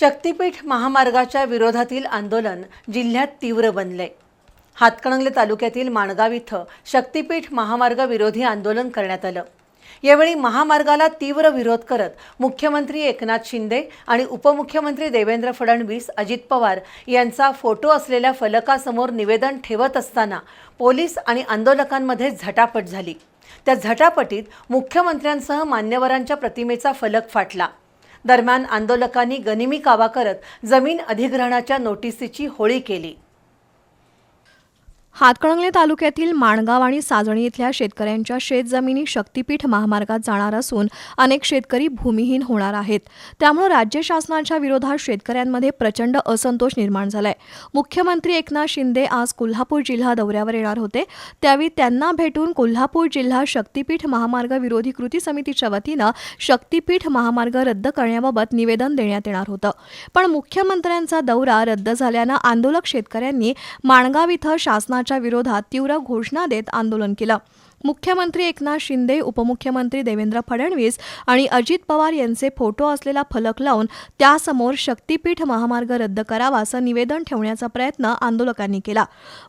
शक्तीपीठ महामार्गाच्या विरोधातील आंदोलन जिल्ह्यात तीव्र बनले. हातकणंगले तालुक्यातील माणगाव इथं शक्तीपीठ महामार्ग विरोधी आंदोलन करण्यात आलं. यावेळी महामार्गाला तीव्र विरोध करत मुख्यमंत्री एकनाथ शिंदे आणि उपमुख्यमंत्री देवेंद्र फडणवीस अजित पवार यांचा फोटो असलेल्या फलकासमोर निवेदन ठेवत असताना पोलीस आणि आंदोलकांमध्ये झटापट झाली. त्या झटापटीत मुख्यमंत्र्यांसह मान्यवरांच्या प्रतिमेचा फलक फाटला. दरम्यान आंदोलकांनी गनिमी कावा करत जमीन अधिग्रहणाच्या नोटिसीची होळी केली. हातकणंगले तालुक्यातील माणगाव आणि साजणी इथल्या शेतकऱ्यांच्या शेतजमिनी शक्तीपीठ महामार्गात जाणार असून अनेक शेतकरी भूमिहीन होणार आहेत. त्यामुळे राज्य शासनाच्या विरोधात शेतकऱ्यांमध्ये प्रचंड असंतोष निर्माण झालाय. मुख्यमंत्री एकनाथ शिंदे आज कोल्हापूर जिल्हा दौऱ्यावर येणार होते. त्यावेळी त्यांना भेटून कोल्हापूर जिल्हा शक्तीपीठ महामार्ग विरोधी कृती समितीच्या वतीनं शक्तीपीठ महामार्ग रद्द करण्याबाबत निवेदन देण्यात येणार होतं. पण मुख्यमंत्र्यांचा दौरा रद्द झाल्यानं आंदोलक शेतकऱ्यांनी माणगाव इथं शासनाच्या विरोधात तीव्र घोषणा देत आंदोलन केलं. मुख्यमंत्री एकनाथ शिंदे उपमुख्यमंत्री देवेंद्र फडणवीस आणि अजित पवार यांचे फोटो असलेला फलक लावून त्यासमोर शक्तीपीठ महामार्ग रद्द करावा असं निवेदन ठेवण्याचा प्रयत्न आंदोलकांनी केला.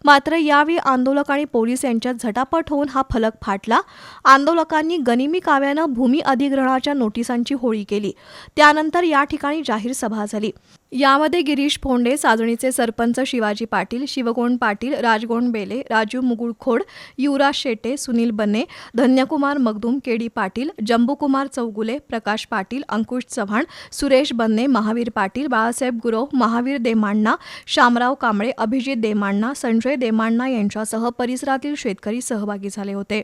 मात्र यावेळी आंदोलक आणि पोलीस यांच्यात झटापट होऊन हा फलक फाटला. आंदोलकांनी गनिमी काव्यानं भूमी अधिग्रहणाच्या नोटिसांची होळी केली. त्यानंतर या ठिकाणी जाहीर सभा झाली. यामध्ये गिरीश फोंडे साजणीचे सरपंच शिवाजी पाटील शिवगोंड पाटील राजगोंड बेले राजू मुगुळखोड युवराज शेटे सुनील बन्ने धन्यकुमार मगदूम केडी पाटील जंबूकुमार चौगुले प्रकाश पाटील अंकुश चव्हाण सुरेश बन्ने महावीर पाटील बाळासाहेब गुरव महावीर देमाण्णा शामराव कांबळे अभिजित देमाण्णा संजय देमाण्णा यांच्यासह परिसरातील शेतकरी सहभागी झाले होते.